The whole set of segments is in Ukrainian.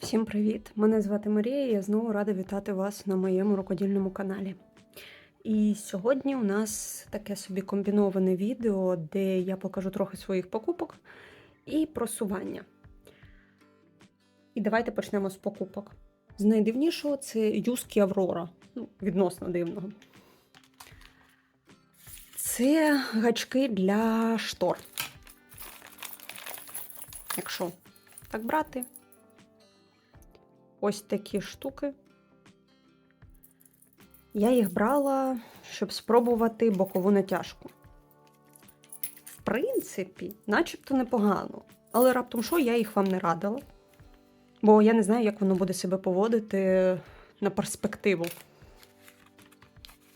Всім привіт! Мене звати Марія. і Я знову рада вітати вас на моєму рукодільному каналі. І сьогодні у нас таке собі комбіноване відео, де я покажу трохи своїх покупок і просування. І давайте почнемо з покупок. З найдивнішого це юзки Аврора. Ну, відносно дивного. Це гачки для штор. Якщо так брати, ось такі штуки. Я їх брала, щоб спробувати бокову натяжку. В принципі, начебто непогано. Але раптом що, я їх вам не радила. Бо я не знаю, як воно буде себе поводити на перспективу.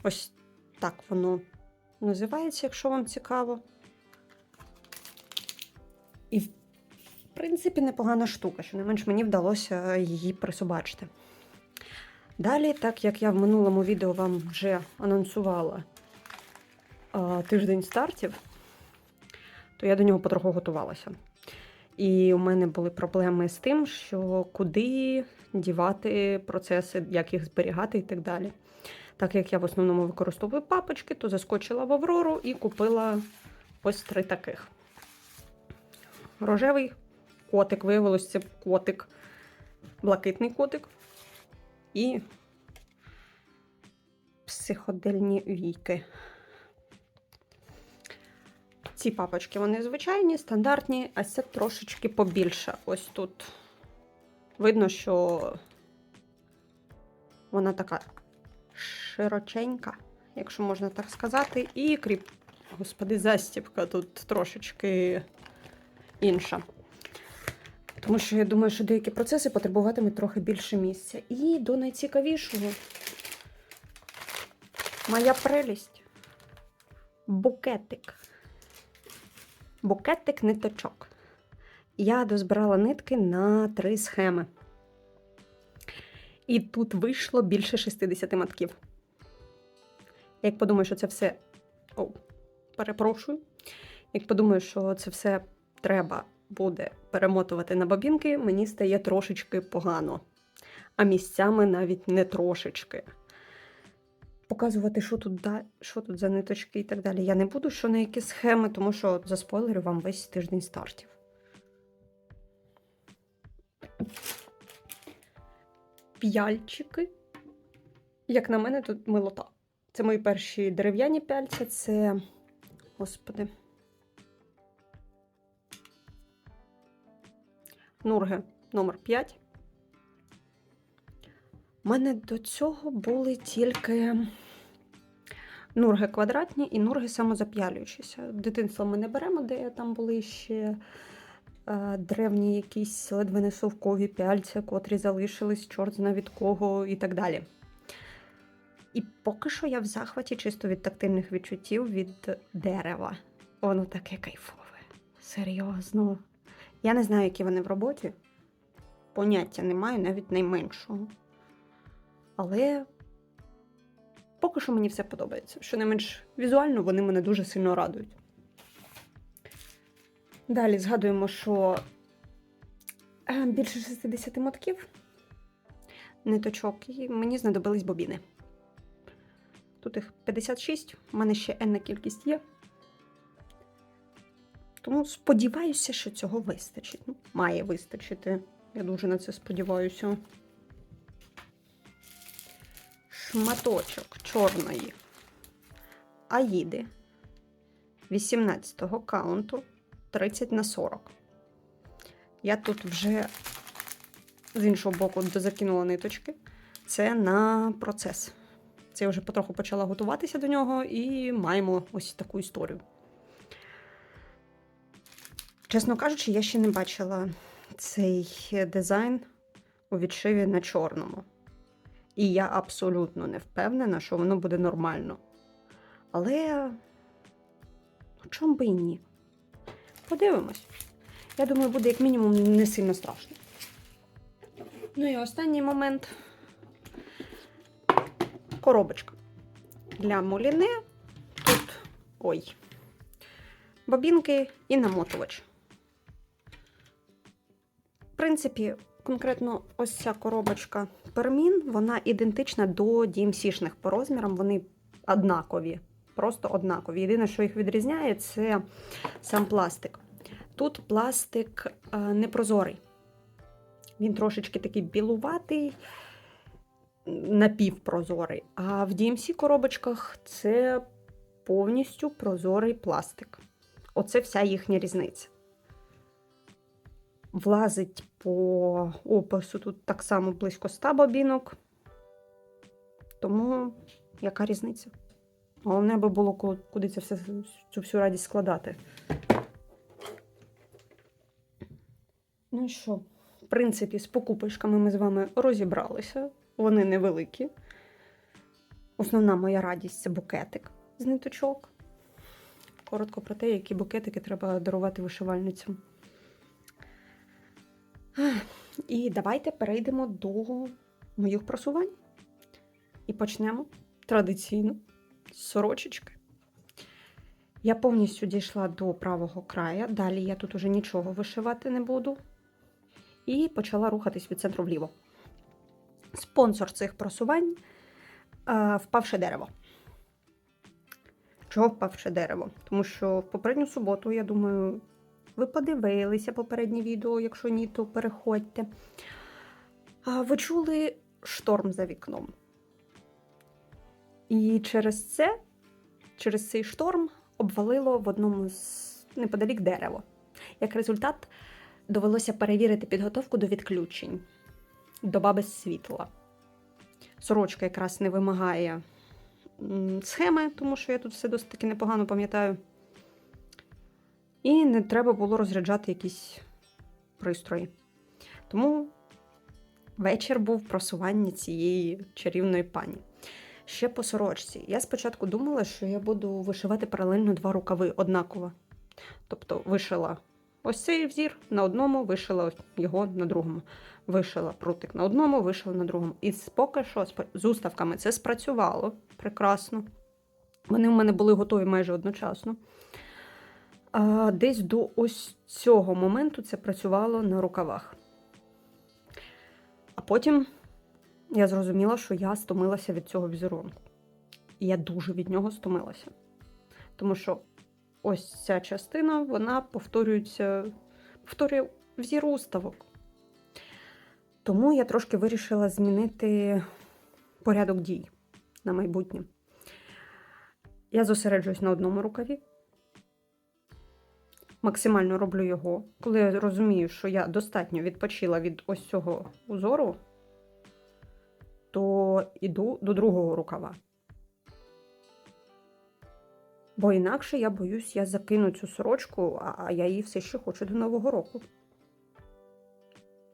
Ось так воно називається, якщо вам цікаво. І, в принципі, непогана штука, що не менш мені вдалося її присобачити. Далі, так як я в минулому відео вам вже анонсувала а, тиждень стартів, то я до нього потроху готувалася. І у мене були проблеми з тим, що куди дівати процеси, як їх зберігати і так далі. Так як я в основному використовую папочки, то заскочила в Аврору і купила ось три таких. Рожевий котик, виявилось, це котик, блакитний котик і психодельні війки. Ці папочки вони звичайні, стандартні, а це трошечки побільше. Ось тут видно, що вона така широченька, якщо можна так сказати, і кріп, господи, застібка тут трошечки інша. Тому що я думаю, що деякі процеси потребуватимуть трохи більше місця. І до найцікавішого моя прелість. Букетик. Букетик ниточок. Я дозбирала нитки на три схеми. І тут вийшло більше 60 матків. Як подумаю, що це все. О, перепрошую. Як подумаю, що це все треба буде перемотувати на бобінки, мені стає трошечки погано. А місцями навіть не трошечки. Показувати, що тут, да... що тут за ниточки і так далі. Я не буду, що на які схеми, тому що за заспойлерю вам весь тиждень стартів. П'яльчики. Як на мене, тут милота. Це мої перші дерев'яні пяльця, це. Господи. Нурги номер 5. У мене до цього були тільки нурги квадратні і нурги самозап'ялюючіся. Дитинство ми не беремо, де там були ще е, древні якісь ледве не совкові пяльця, котрі залишились, чорт зна від кого і так далі. І поки що я в захваті чисто від тактильних відчуттів від дерева. Воно таке кайфове. Серйозно. Я не знаю, які вони в роботі. Поняття не маю навіть найменшого. Але поки що мені все подобається. Що не менш візуально вони мене дуже сильно радують. Далі згадуємо, що е, більше 60 мотків ниточок, і мені знадобились бобіни. Тут їх 56, у мене ще енна кількість є. Тому сподіваюся, що цього вистачить. Ну, має вистачити. Я дуже на це сподіваюся. Шматочок чорної аїди 18-го каунту 30 на 40. Я тут вже з іншого боку дозакинула ниточки. Це на процес. Це я вже потроху почала готуватися до нього і маємо ось таку історію. Чесно кажучи, я ще не бачила цей дизайн у відшиві на чорному. І я абсолютно не впевнена, що воно буде нормально. Але ну, чому би і ні? Подивимось. Я думаю, буде як мінімум не сильно страшно. Ну і останній момент коробочка. Для моліне тут ой, бобінки і намотувач. Принципі, конкретно ось ця коробочка Пермін, вона ідентична до DMC-шних по розмірам. Вони однакові, просто однакові. Єдине, що їх відрізняє, це сам пластик. Тут пластик е, непрозорий. Він трошечки такий білуватий, напівпрозорий. А в DMC коробочках це повністю прозорий пластик. Оце вся їхня різниця. Влазить по опису тут так само близько 100 бобінок. Тому яка різниця? Головне би було куди це все, цю всю радість складати. Ну що? В принципі, з покупочками ми з вами розібралися. Вони невеликі. Основна моя радість це букетик з ниточок. Коротко про те, які букетики треба дарувати вишивальницям. І давайте перейдемо до моїх просувань. І почнемо традиційно з сорочечки. Я повністю дійшла до правого края. Далі я тут уже нічого вишивати не буду. І почала рухатись від центру вліво. Спонсор цих просувань е, впавше дерево. Чого впавше дерево? Тому що в попередню суботу, я думаю, ви подивилися попереднє відео, якщо ні, то переходьте. Ви чули шторм за вікном. І через це, через цей шторм, обвалило в одному з неподалік дерево. Як результат, довелося перевірити підготовку до відключень. Доба без світла. Сорочка якраз не вимагає схеми, тому що я тут все досить таки непогано пам'ятаю. І не треба було розряджати якісь пристрої. Тому вечір був просування цієї чарівної пані. Ще по сорочці. Я спочатку думала, що я буду вишивати паралельно два рукави однаково. Тобто вишила ось цей взір на одному, вишила його на другому. Вишила прутик на одному, вишила на другому. І поки що з- уставками це спрацювало прекрасно. Вони в мене були готові майже одночасно. Десь до ось цього моменту це працювало на рукавах. А потім я зрозуміла, що я стомилася від цього візерунку. І я дуже від нього стомилася. Тому що ось ця частина, вона повторюється, повторює взір уставок. Тому я трошки вирішила змінити порядок дій на майбутнє. Я зосереджуюсь на одному рукаві. Максимально роблю його. Коли я розумію, що я достатньо відпочила від ось цього узору, то йду до другого рукава. Бо інакше я боюсь, я закину цю сорочку, а я її все ще хочу до Нового року.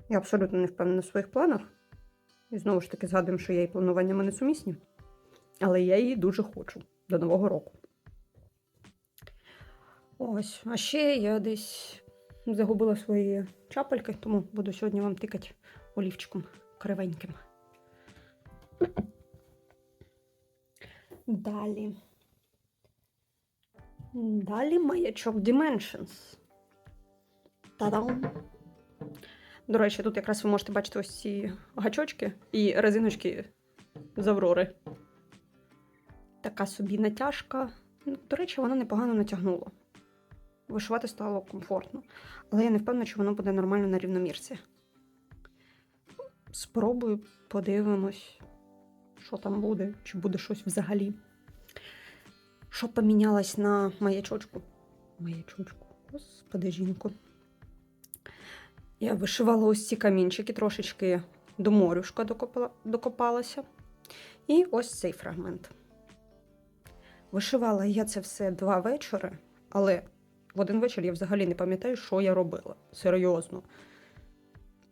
Я абсолютно не впевнена в своїх планах. І знову ж таки згадуємо, що я і плануваннями не сумісні. Але я її дуже хочу до Нового року. Ось, а ще я десь загубила свої чапельки, тому буду сьогодні вам тикати олівчиком кривеньким. Далі. Далі маячок Dimensions. Та-дам! До речі, тут якраз ви можете бачити ось ці гачочки і резиночки з Аврори. Така собі натяжка. До речі, вона непогано натягнула. Вишивати стало комфортно. Але я не впевнена, що воно буде нормально на рівномірці. Спробую, подивимось, що там буде, чи буде щось взагалі. Що помінялось на маячочку? Маячочку, господи, жінку. Я вишивала ось ці камінчики, трошечки до морюшка докопала, докопалася. І ось цей фрагмент. Вишивала я це все два вечори, але в один вечір я взагалі не пам'ятаю, що я робила. Серйозно.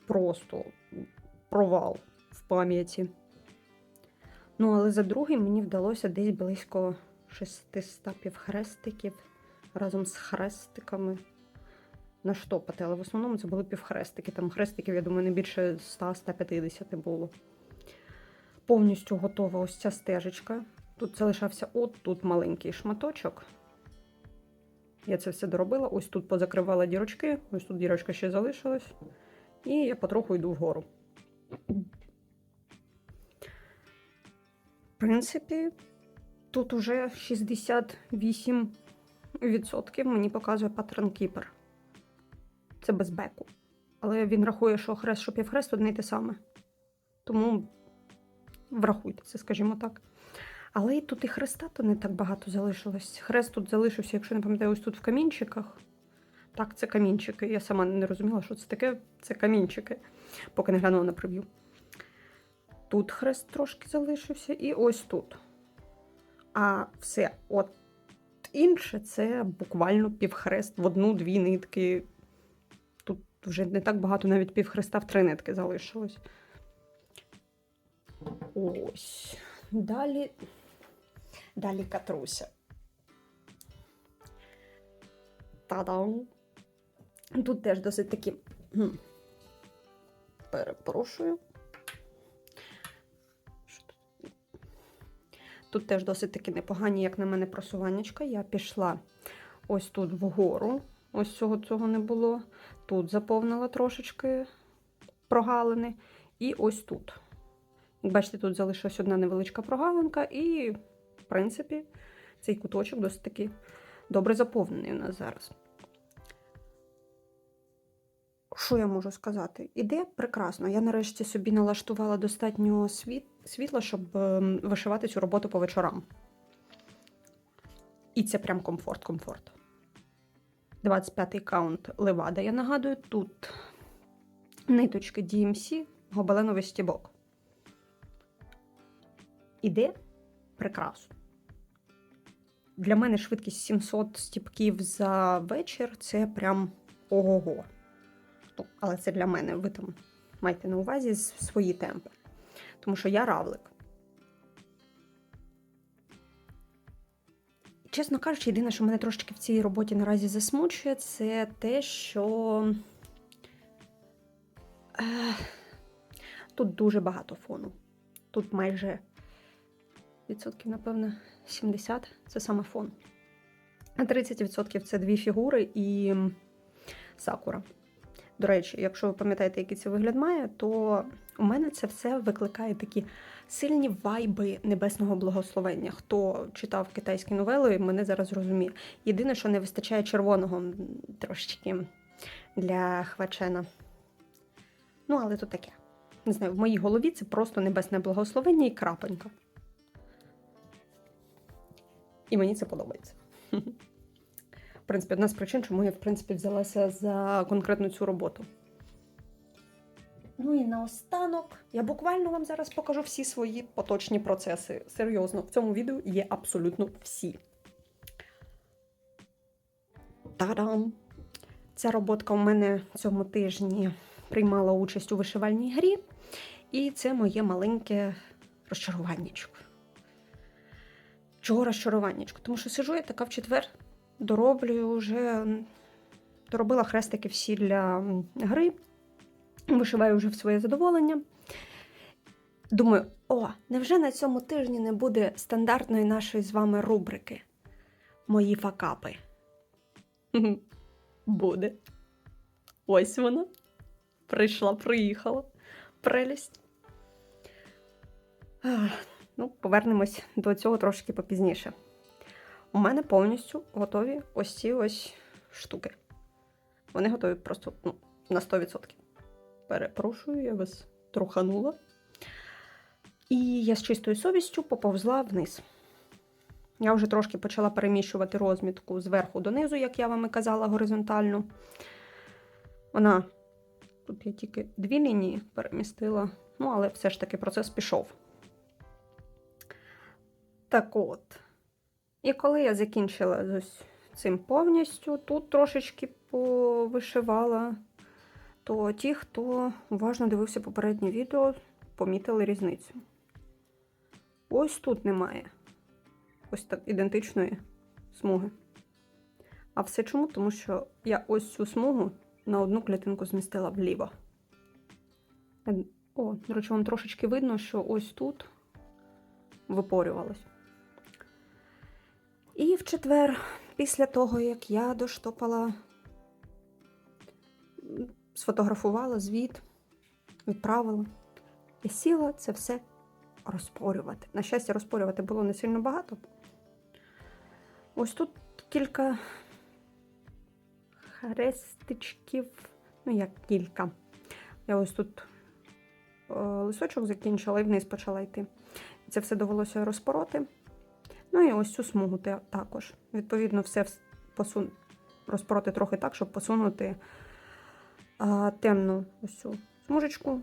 Просто провал в пам'яті. Ну, але за другий мені вдалося десь близько 600 півхрестиків разом з хрестиками наштопати. Але в основному це були півхрестики. Там хрестиків, я думаю, не більше 100-150 було. Повністю готова ось ця стежечка. Тут залишався от тут маленький шматочок. Я це все доробила. Ось тут позакривала дірочки, ось тут дірочка ще залишилась. І я потроху йду вгору. В принципі, тут уже 68% мені показує паттерн кіпер. Це без беку. Але він рахує, що хрест, що півхрест одне й те саме. Тому врахуйте це, скажімо так. Але і тут і хреста то не так багато залишилось. Хрест тут залишився, якщо не пам'ятаю, ось тут в камінчиках. Так, це камінчики. Я сама не розуміла, що це таке. Це камінчики, поки не глянула на прев'ю. Тут хрест трошки залишився, і ось тут. А все от інше це буквально півхрест в одну-дві нитки. Тут вже не так багато, навіть півхреста в три нитки залишилось. Ось. Далі. Далі катруся. Та-дам! Тут теж досить такі. Перепрошую. Тут? Теж досить таки непогані, як на мене, просуваннячка. Я пішла ось тут вгору. Ось цього цього не було. Тут заповнила трошечки прогалини. І ось тут. Бачите, тут залишилась одна невеличка прогалинка, і, принципі, цей куточок досить таки добре заповнений у нас зараз. Що я можу сказати? Ідея прекрасна. Я нарешті собі налаштувала достатньо світла, щоб ем, вишивати цю роботу по вечорам. І це прям комфорт-комфорт. 25-й каунт левада, я нагадую, тут ниточки DMC, гобеленовий стібок. Іде прекрасно. Для мене швидкість 700 стіпків за вечір це прям ого-го. Ну, але це для мене. Ви там майте на увазі свої темпи. Тому що я равлик. Чесно кажучи, єдине, що мене трошечки в цій роботі наразі засмучує, це те, що тут дуже багато фону. Тут майже відсотків, напевно, 70 це саме фон. А 30% це дві фігури і сакура. До речі, якщо ви пам'ятаєте, який це вигляд має, то у мене це все викликає такі сильні вайби небесного благословення. Хто читав китайські новели, мене зараз розуміє. Єдине, що не вистачає червоного трошечки для хвачена. Ну, але то таке. Не знаю, в моїй голові це просто небесне благословення і крапенька. І мені це подобається. В принципі, одна з причин, чому я в принципі взялася за конкретну цю роботу. Ну і наостанок я буквально вам зараз покажу всі свої поточні процеси. Серйозно, в цьому відео є абсолютно всі. Та-дам! Ця роботка у мене цьому тижні приймала участь у вишивальній грі, і це моє маленьке розчаруваннячко. Чого розчаруваннячко? Тому що сижу я така в четвер, дороблюю вже, доробила хрестики всі для гри, вишиваю вже в своє задоволення. Думаю, о, невже на цьому тижні не буде стандартної нашої з вами рубрики? Мої факапи. Буде. Ось вона. Прийшла, приїхала. Прелість. Ну, повернемось до цього трошки попізніше. У мене повністю готові ось ці ось штуки. Вони готові просто ну, на 100%. Перепрошую, я вас труханула. І я з чистою совістю поповзла вниз. Я вже трошки почала переміщувати розмітку зверху донизу, як я вам і казала, горизонтально. Вона, тут я тільки дві лінії перемістила, ну, але все ж таки процес пішов. Так от. І коли я закінчила з ось цим повністю, тут трошечки повишивала, то ті, хто уважно дивився попереднє відео, помітили різницю. Ось тут немає ось так ідентичної смуги. А все чому? Тому що я ось цю смугу на одну клітинку змістила вліво. О, до речі, вам трошечки видно, що ось тут випорювалось. І в четвер, після того, як я доштопала сфотографувала звіт, відправила і сіла це все розпорювати. На щастя, розпорювати було не сильно багато. Ось тут кілька хрестичків, ну як кілька. Я ось тут е, лисочок закінчила і вниз почала йти. Це все довелося розпороти. Ну і ось цю смугу також. Відповідно, все вс- посун... розпороти трохи так, щоб посунути а, темну ось цю смужечку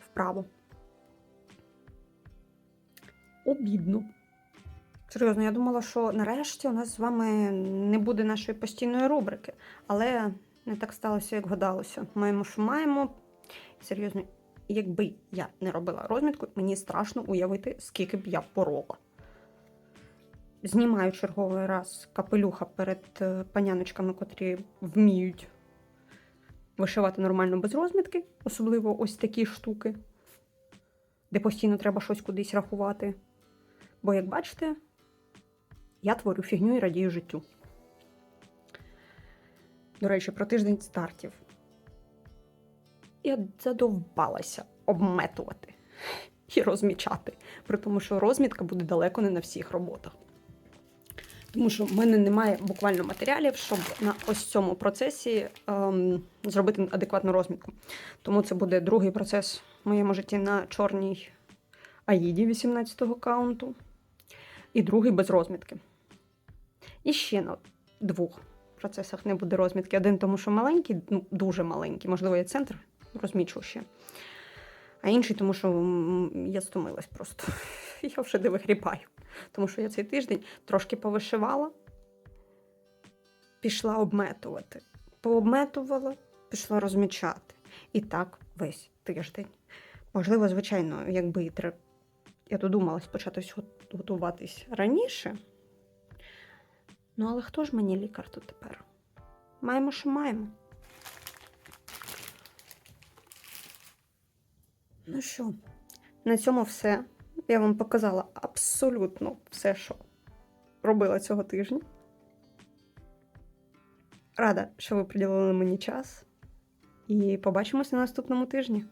вправо. Обідно. Серйозно, я думала, що нарешті у нас з вами не буде нашої постійної рубрики, але не так сталося, як гадалося. Маємо, що маємо. Серйозно, якби я не робила розмітку, мені страшно уявити, скільки б я порок. Знімаю черговий раз капелюха перед е, паняночками, котрі вміють вишивати нормально без розмітки, особливо ось такі штуки, де постійно треба щось кудись рахувати. Бо, як бачите, я творю фігню і радію життю. До речі, про тиждень стартів. Я задовбалася обметувати і розмічати, при тому, що розмітка буде далеко не на всіх роботах. Тому що в мене немає буквально матеріалів, щоб на ось цьому процесі ем, зробити адекватну розмітку. Тому це буде другий процес в моєму житті на чорній Аїді 18-го каунту, і другий без розмітки. І ще на двох процесах не буде розмітки. Один, тому що маленький, ну дуже маленький, можливо, я центр розмічу ще. А інший, тому що я стомилась просто. Я вже не вигрібаю. Тому що я цей тиждень трошки повишивала, пішла обметувати. Пообметувала, пішла розмічати. І так весь тиждень. Можливо, звичайно, якби і тре- я додумалась початись готуватись раніше. Ну, але хто ж мені лікар тут тепер? Маємо, що маємо. Ну що, на цьому все. Я вам показала абсолютно все, що робила цього тижня. Рада, що ви приділили мені час. І побачимося на наступному тижні.